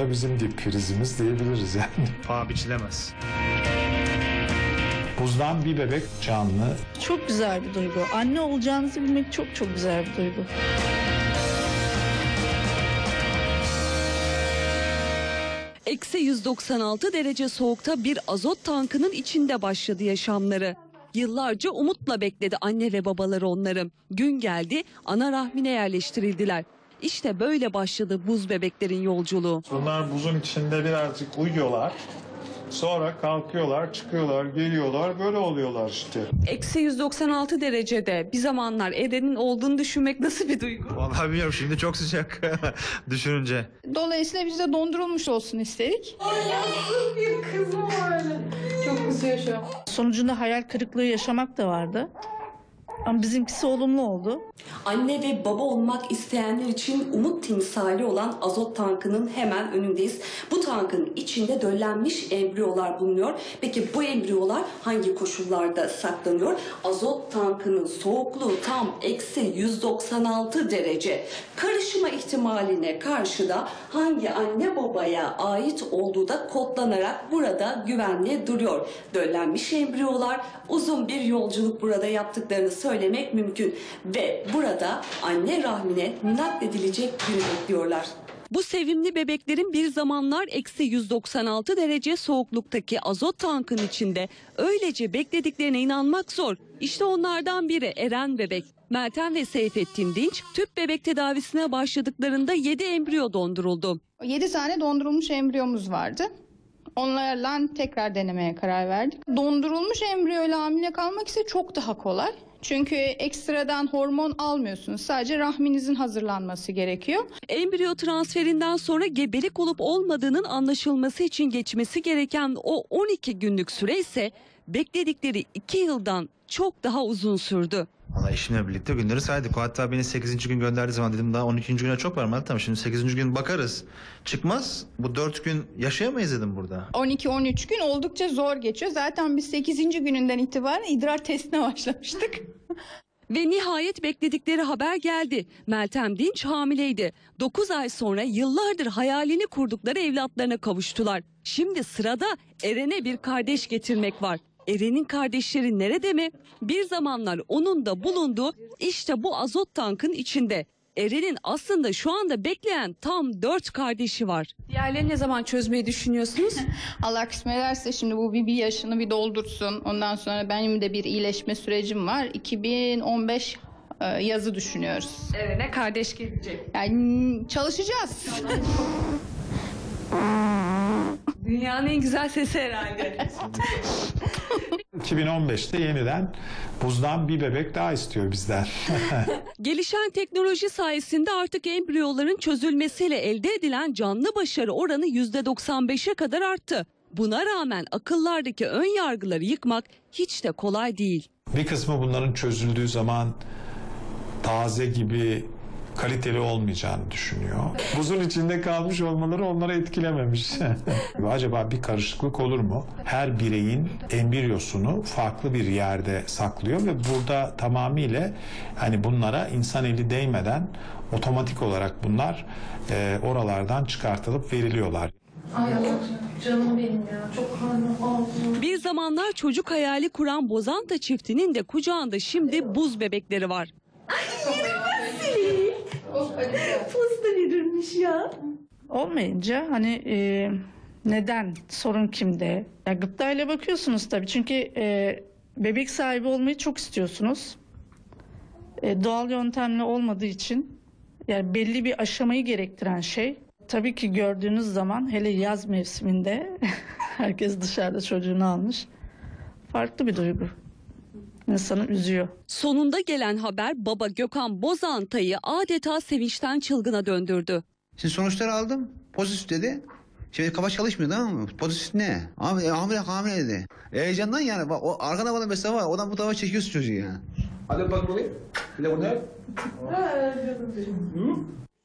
da bizim dip krizimiz diyebiliriz yani. Paha biçilemez. Buzdan bir bebek canlı Çok güzel bir duygu. Anne olacağınızı bilmek çok çok güzel bir duygu. Eksi 196 derece soğukta bir azot tankının içinde başladı yaşamları. Yıllarca umutla bekledi anne ve babaları onları. Gün geldi ana rahmine yerleştirildiler. İşte böyle başladı buz bebeklerin yolculuğu. Bunlar buzun içinde birazcık uyuyorlar. Sonra kalkıyorlar, çıkıyorlar, geliyorlar. Böyle oluyorlar işte. Eksi 196 derecede bir zamanlar Eren'in olduğunu düşünmek nasıl bir duygu? Vallahi bilmiyorum şimdi çok sıcak düşününce. Dolayısıyla biz de dondurulmuş olsun istedik. Sonucunda hayal kırıklığı yaşamak da vardı. Ama bizimkisi olumlu oldu. Anne ve baba olmak isteyenler için umut timsali olan azot tankının hemen önündeyiz. Bu tankın içinde döllenmiş embriyolar bulunuyor. Peki bu embriyolar hangi koşullarda saklanıyor? Azot tankının soğukluğu tam eksi 196 derece. Karışma ihtimaline karşı da hangi anne babaya ait olduğu da kodlanarak burada güvenli duruyor. Döllenmiş embriyolar uzun bir yolculuk burada yaptıklarını söylemek mümkün. Ve burada anne rahmine nakledilecek günü bekliyorlar. Bu sevimli bebeklerin bir zamanlar eksi 196 derece soğukluktaki azot tankın içinde öylece beklediklerine inanmak zor. İşte onlardan biri Eren bebek. Meltem ve Seyfettin Dinç tüp bebek tedavisine başladıklarında 7 embriyo donduruldu. 7 tane dondurulmuş embriyomuz vardı. Onlarla tekrar denemeye karar verdik. Dondurulmuş embriyoyla hamile kalmak ise çok daha kolay. Çünkü ekstradan hormon almıyorsunuz. Sadece rahminizin hazırlanması gerekiyor. Embriyo transferinden sonra gebelik olup olmadığının anlaşılması için geçmesi gereken o 12 günlük süre ise bekledikleri 2 yıldan çok daha uzun sürdü. Valla eşimle birlikte günleri saydık. O hatta beni 8. gün gönderdiği zaman dedim daha 12. güne çok var mı? Tamam şimdi 8. gün bakarız. Çıkmaz. Bu 4 gün yaşayamayız dedim burada. 12-13 gün oldukça zor geçiyor. Zaten biz 8. gününden itibaren idrar testine başlamıştık. Ve nihayet bekledikleri haber geldi. Meltem Dinç hamileydi. 9 ay sonra yıllardır hayalini kurdukları evlatlarına kavuştular. Şimdi sırada Eren'e bir kardeş getirmek var. Eren'in kardeşleri nerede mi? Bir zamanlar onun da bulunduğu işte bu azot tankın içinde. Eren'in aslında şu anda bekleyen tam 4 kardeşi var. Diğerlerini ne zaman çözmeyi düşünüyorsunuz? Allah kısmet ederse şimdi bu bir, bir yaşını bir doldursun. Ondan sonra benim de bir iyileşme sürecim var. 2015 e, yazı düşünüyoruz. Eren'e kardeş gelecek. Yani çalışacağız. Dünyanın en güzel sesi herhalde. 2015'te yeniden buzdan bir bebek daha istiyor bizden. Gelişen teknoloji sayesinde artık embriyoların çözülmesiyle elde edilen canlı başarı oranı %95'e kadar arttı. Buna rağmen akıllardaki ön yargıları yıkmak hiç de kolay değil. bir kısmı bunların çözüldüğü zaman taze gibi kaliteli olmayacağını düşünüyor. Buzun içinde kalmış olmaları onları etkilememiş. Acaba bir karışıklık olur mu? Her bireyin embriyosunu farklı bir yerde saklıyor ve burada tamamıyla hani bunlara insan eli değmeden otomatik olarak bunlar e, oralardan çıkartılıp veriliyorlar. Ay Allah canım benim ya. Çok karnım ağrıyor. Bir zamanlar çocuk hayali kuran Bozanta çiftinin de kucağında şimdi buz bebekleri var. Olmayınca hani e, neden sorun kimde? Ya gıptayla bakıyorsunuz tabii çünkü e, bebek sahibi olmayı çok istiyorsunuz. E, doğal yöntemle olmadığı için yani belli bir aşamayı gerektiren şey. Tabii ki gördüğünüz zaman hele yaz mevsiminde herkes dışarıda çocuğunu almış. Farklı bir duygu. İnsanı üzüyor. Sonunda gelen haber baba Gökhan Bozanta'yı adeta sevinçten çılgına döndürdü. Şimdi sonuçları aldım. Pozitif dedi. Şimdi kafa çalışmıyor tamam mı? Pozitif ne? Abi e, hamile hamile dedi. Heyecandan yani. Bak, o arkada bana mesela var. Odan bu tarafa çekiyorsun çocuğu yani. Hadi bak burayı. Bir de burada.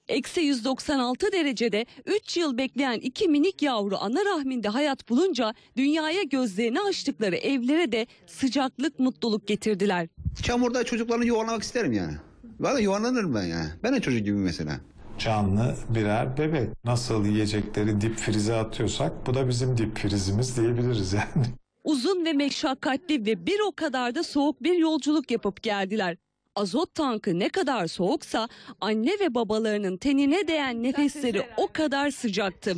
Eksi 196 derecede 3 yıl bekleyen iki minik yavru ana rahminde hayat bulunca dünyaya gözlerini açtıkları evlere de sıcaklık mutluluk getirdiler. Çamurda çocuklarını yuvarlamak isterim yani. Valla yuvarlanırım ben yani. Ben de çocuk gibi mesela. canlı birer bebek. Nasıl yiyecekleri dip frize atıyorsak bu da bizim dip frizimiz diyebiliriz yani. Uzun ve meşakkatli ve bir o kadar da soğuk bir yolculuk yapıp geldiler. Azot tankı ne kadar soğuksa anne ve babalarının tenine değen nefesleri o kadar sıcaktı.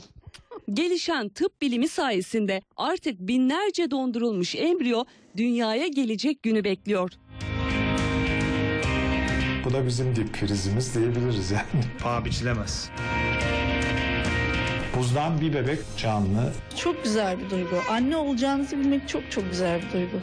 Gelişen tıp bilimi sayesinde artık binlerce dondurulmuş embriyo dünyaya gelecek günü bekliyor. Bu da bizim dip frizimiz diyebiliriz yani. Paha biçilemez. Buzdan bir bebek canlı Çok güzel bir duygu. Anne olacağınızı bilmek çok çok güzel bir duygu.